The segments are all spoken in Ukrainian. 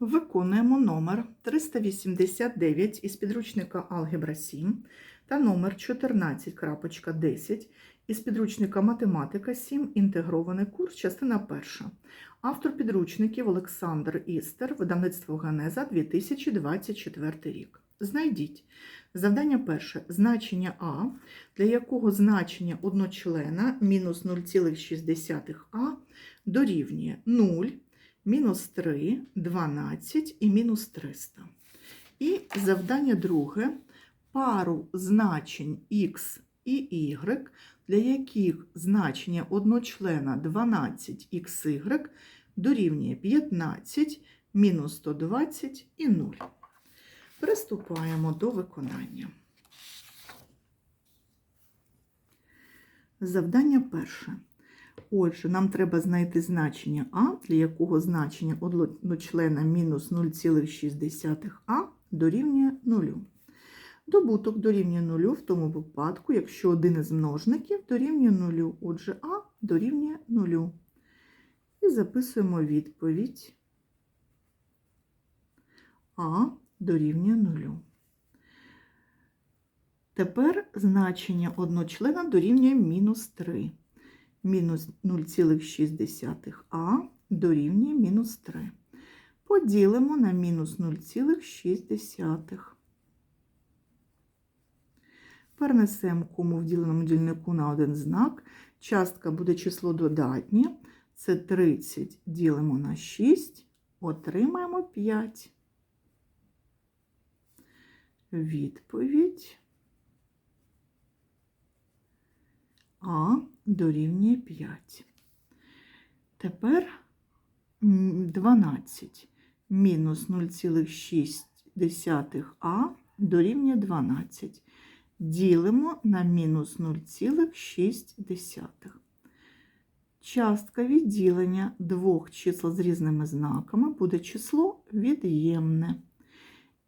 Виконуємо номер 389 із підручника Алгебра 7 та номер 14.10 із підручника Математика 7. Інтегрований курс, частина перша. Автор підручників Олександр Істер, видавництво Генеза 2024 рік. Знайдіть. Завдання перше. Значення А, для якого значення одночлена мінус 0,6а дорівнює 0, мінус 3, 12 і мінус 300. І завдання друге. Пару значень x і y, для яких значення одночлена 12xy дорівнює 15, мінус 120 і 0. Приступаємо до виконання. Завдання перше. Отже, нам треба знайти значення А, для якого значення одночлена мінус 0,6а дорівнює 0. Добуток дорівнює 0 в тому випадку, якщо один із множників дорівнює 0. Отже, А дорівнює 0. І записуємо відповідь. А дорівнює 0. Тепер значення одночлена дорівнює мінус 3. Мінус 0,6а дорівнює мінус 3. Поділимо на мінус 0,6. Перенесемо кому в діленому дільнику на один знак. Частка буде число додатнє. Це 30 ділимо на 6, отримаємо 5. Відповідь А дорівнює 5. Тепер 12 мінус 0,6а дорівнює 12. Ділимо на мінус 0,6. Частка відділення двох чисел з різними знаками буде число від'ємне.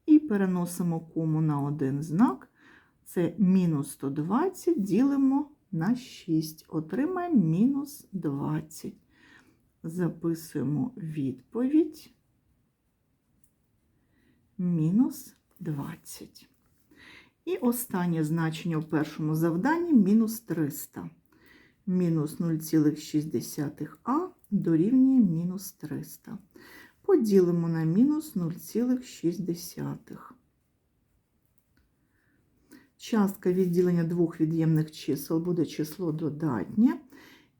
І переносимо кому на один знак. Це мінус 120 ділимо на 6. Отримаємо мінус 20. Записуємо відповідь. Мінус 20. І останнє значення в першому завданні мінус 300. Мінус 0,6а дорівнює мінус 300. Поділимо на мінус 0,6. Частка відділення двох від'ємних чисел буде число додатнє.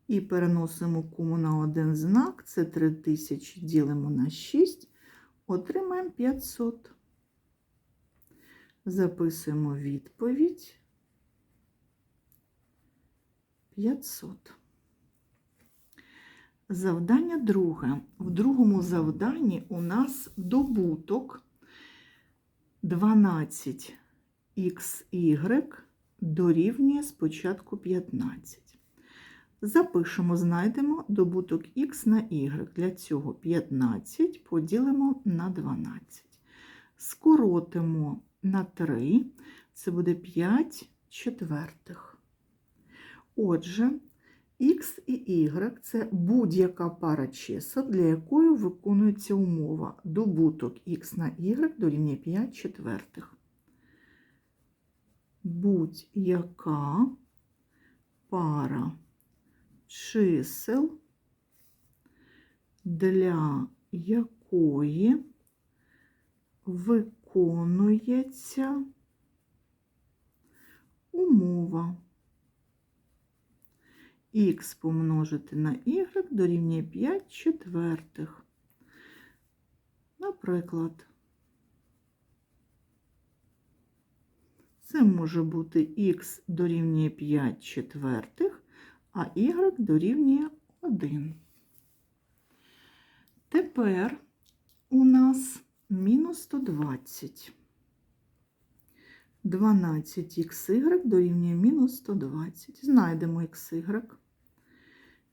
І переносимо кому на один знак. Це 3000 ділимо на 6, отримаємо 500. Записуємо відповідь 500. Завдання друге. В другому завданні у нас добуток 12xy дорівнює спочатку 15. Запишемо, знайдемо добуток х на y. Для цього 15 поділимо на 12. Скоротимо на 3, це буде 5 четвертих. Отже, Х і Y це будь-яка пара чисел, для якої виконується умова. Добуток Х на Y дорівнює 5 четвертих. Будь-яка пара чисел, для якої виконується умова. Х помножити на y дорівнює 5 четвертих. Наприклад, це може бути х дорівнює 5 четвертих, а y дорівнює 1. Тепер у нас мінус 120. 12xy дорівнює мінус 120. Знайдемо xy.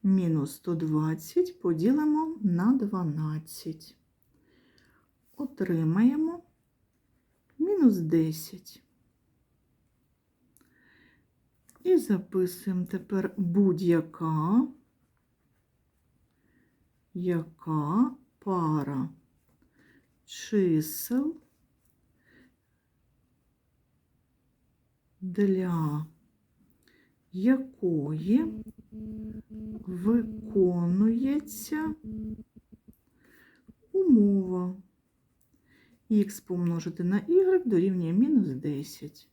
Мінус 120 поділимо на 12. Отримаємо мінус 10. І записуємо тепер будь-яка яка пара чисел для якої виконується умова х помножити на y дорівнює мінус 10.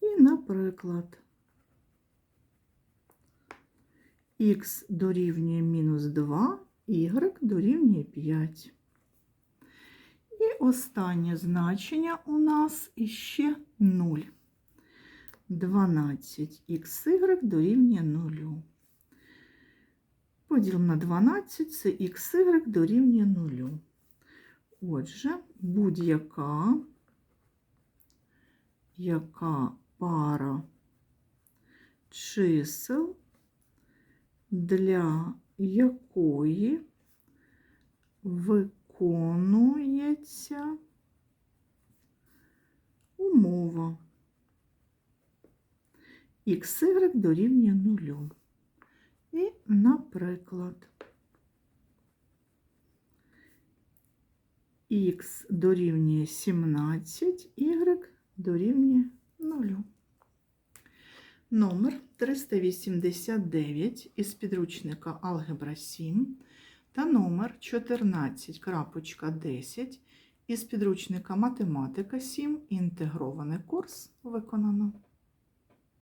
І, наприклад, х дорівнює мінус 2, y дорівнює 5. І останнє значення у нас іще 0. 12xy дорівнює 0. Поділимо на 12 це xy дорівнює 0. Отже, будь-яка яка пара чисел, для якої виконується умова xy дорівнює 0. І, наприклад, х дорівнює 17, y дорівнює 0. Номер 389 із підручника Алгебра 7 та номер 14.10 із підручника Математика 7. Інтегрований курс виконано.